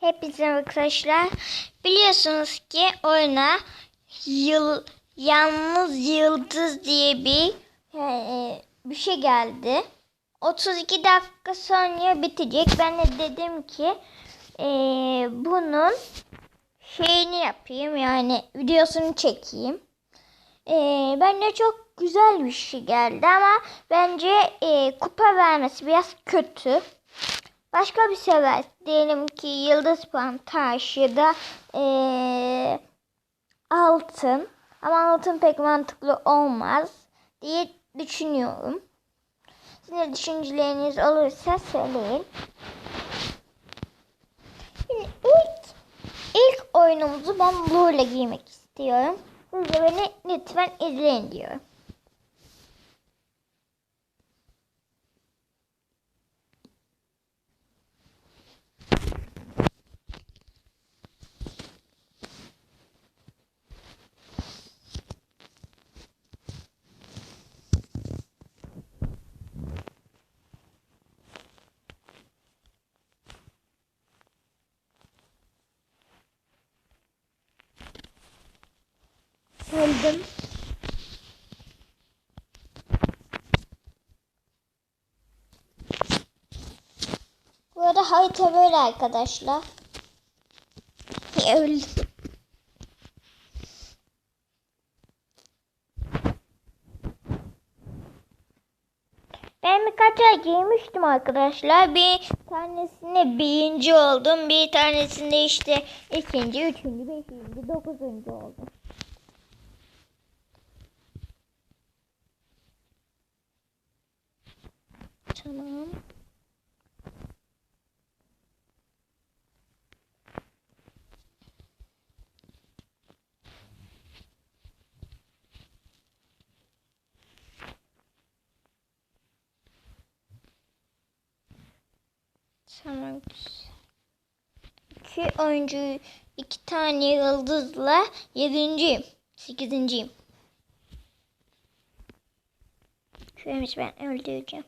Hepinize arkadaşlar. Biliyorsunuz ki oyuna yıl yalnız yıldız diye bir e, bir şey geldi. 32 dakika sonra bitecek. Ben de dedim ki e, bunun şeyini yapayım yani videosunu çekeyim. E, bence çok güzel bir şey geldi ama bence e, kupa vermesi biraz kötü. Başka bir sever. Diyelim ki yıldız puan taşı da eee, altın. Ama altın pek mantıklı olmaz diye düşünüyorum. Sizin düşünceleriniz olursa söyleyin. Şimdi ilk, ilk oyunumuzu ben Blue ile giymek istiyorum. Siz de beni lütfen izleyin diyorum. Öldüm. Bu arada harita böyle arkadaşlar. Öldüm. Ben birkaç ay giymiştim arkadaşlar. Bir tanesinde birinci oldum. Bir tanesinde işte ikinci, üçüncü, beşinci, dokuzuncu oldum. Tamam. Tamam. İki oyuncu, iki tane yıldızla yedinciyim. Sekizinciyim. Şuymuş ben öldüreceğim.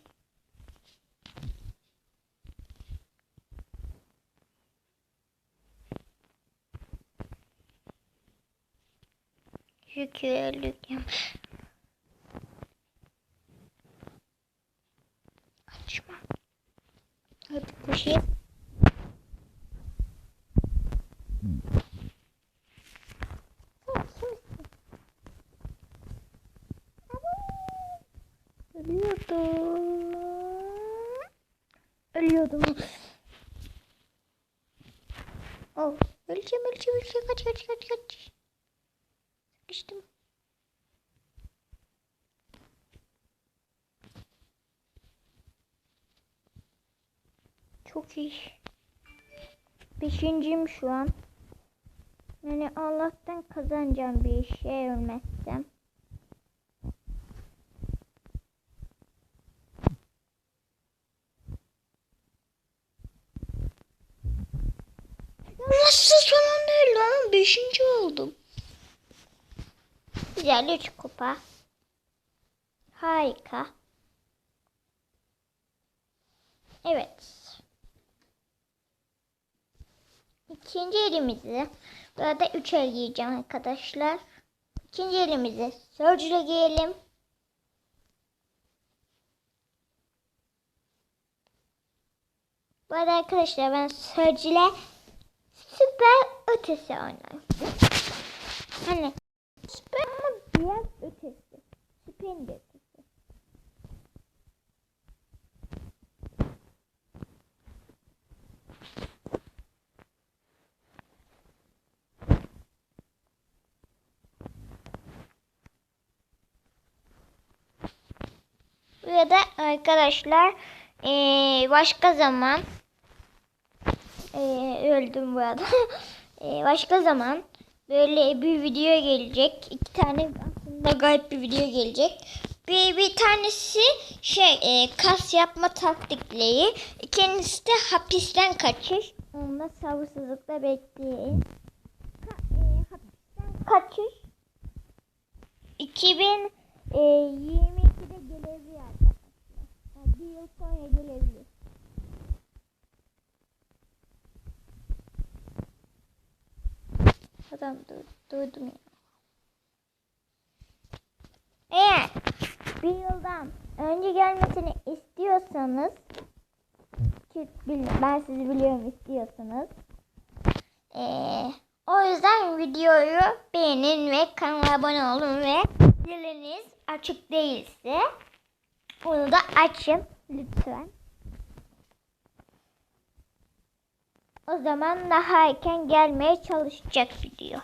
Çünkü öldüreceğim. Kimsin? Ölüyordum. Ölüyordum. Oh, öleceğim, öleceğim, öleceğim. Kaç, kaç, kaç, kaç. Çok iyi. Beşinciyim şu an. Yani Allah'tan kazanacağım bir şey ölmezsem. Nasıl son değil lan? Beşinci oldum. Güzel üç kupa. Harika. Evet. İkinci elimizi burada üç el giyeceğim arkadaşlar. İkinci elimizi Surge'le giyelim. Bu arada arkadaşlar ben Surge'le süper ötesi oynarım. Hani süper ama biraz ötesi. Süperin de ötesi. Burada arkadaşlar eee, başka zaman eee, öldüm bu arada. Eee, başka zaman böyle bir video gelecek. İki tane aslında gayet bir video gelecek. Bir, bir tanesi şey eee, kas yapma taktikleri. İkincisi de hapisten kaçış. Onu da sabırsızlıkla bekleyin. Ka, eee, hapisten kaçış. 2022'de gelebilir arkadaşlar. Sonra gelebilir. Adam du duydum ya. Eğer bir yıldan önce gelmesini istiyorsanız ki ben sizi biliyorum istiyorsanız ee, o yüzden videoyu beğenin ve kanala abone olun ve ziliniz açık değilse onu da açın lütfen. O zaman daha erken gelmeye çalışacak video.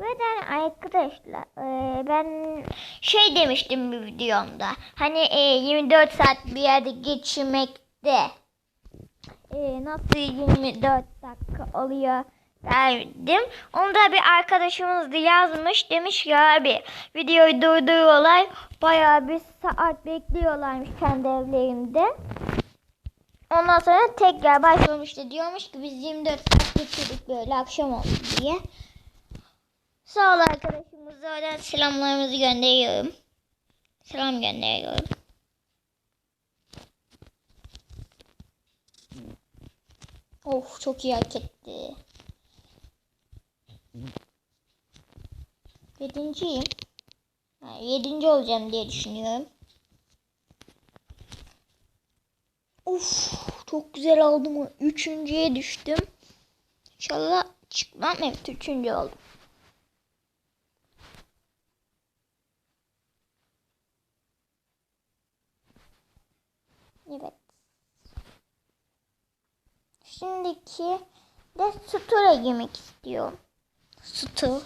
Ve de arkadaşlar e, ben şey demiştim bir videomda. Hani e, 24 saat bir yerde geçirmekte e, nasıl 24 dakika oluyor derdim. Onu da bir arkadaşımız da yazmış. Demiş ki abi videoyu durduruyorlar. Bayağı bir saat bekliyorlarmış kendi evlerinde. Ondan sonra tekrar başlamıştı. Diyormuş ki biz 24 saat geçirdik böyle akşam oldu diye. Sağ ol arkadaşımıza oradan selamlarımızı gönderiyorum. Selam gönderiyorum. Of çok iyi hak etti. Yedinciyim. Ha, yedinci olacağım diye düşünüyorum. Of çok güzel aldım. Üçüncüye düştüm. İnşallah çıkmam. Evet üçüncü oldum. Evet. Şimdiki de store'a girmek istiyorum. Store.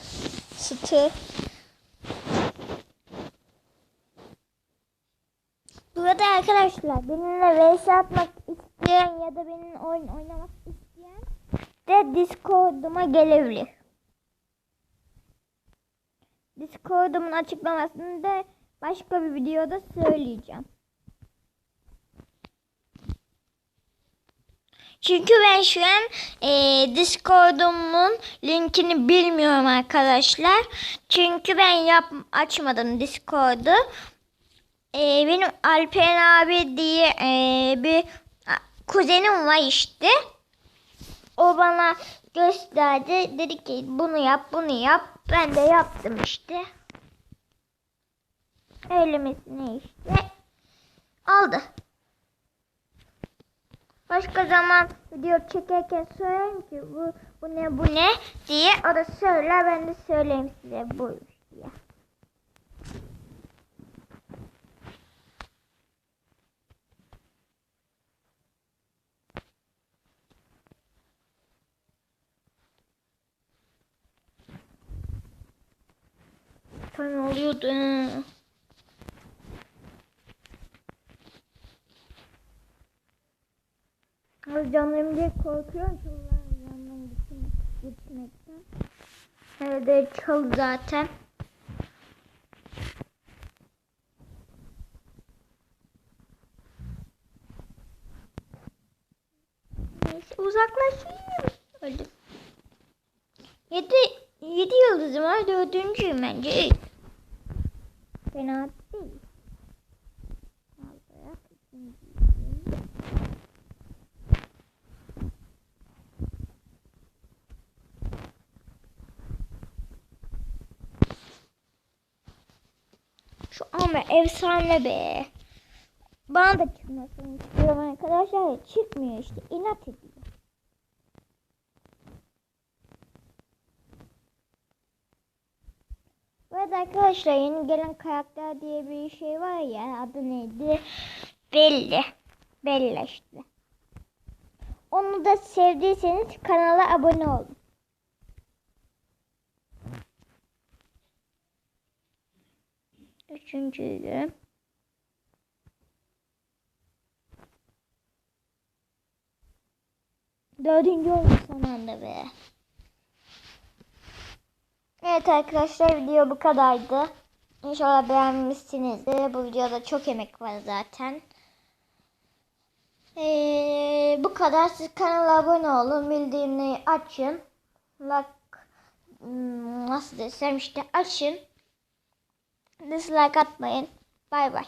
Store. Burada arkadaşlar benimle vs atmak isteyen ya da benim oyun oynamak isteyen de Discord'uma gelebilir. Discord'umun açıklamasını da başka bir videoda söyleyeceğim. Çünkü ben şu an e, Discord'umun linkini bilmiyorum arkadaşlar. Çünkü ben yap açmadım Discord'u. E, benim Alperen abi diye e, bir kuzenim var işte. O bana gösterdi. Dedi ki bunu yap bunu yap. Ben de yaptım işte. Elemesine işte. Aldı. Başka zaman video çekerken söylerim ki bu, bu ne bu ne diye o da söyler ben de söyleyeyim size buymuş diye. Sen oluyordu. Az canlarım diye korkuyorum yanından gitmek, gitmekten. Evde çal zaten. Neyse uzaklaşayım. Öldüm. Yedi, yedi yıldızım var. Dördüncüyüm bence. Fena değil. Al ikinciyim. Şu ama efsane be. Bana da çıkmasını istiyorum arkadaşlar. Çıkmıyor işte. inat ediyor. Bu arada arkadaşlar yeni gelen karakter diye bir şey var ya adı neydi? Belli. Belli işte. Onu da sevdiyseniz kanala abone olun. Üçüncüyü. Dördüncü oldu son anda be. Evet arkadaşlar video bu kadardı. İnşallah beğenmişsinizdir. Bu videoda çok emek var zaten. Ee, bu kadar. Siz kanala abone olun. Bildirimleri açın. Like, hmm, nasıl desem işte açın. Dislike atmayın. Bay bay.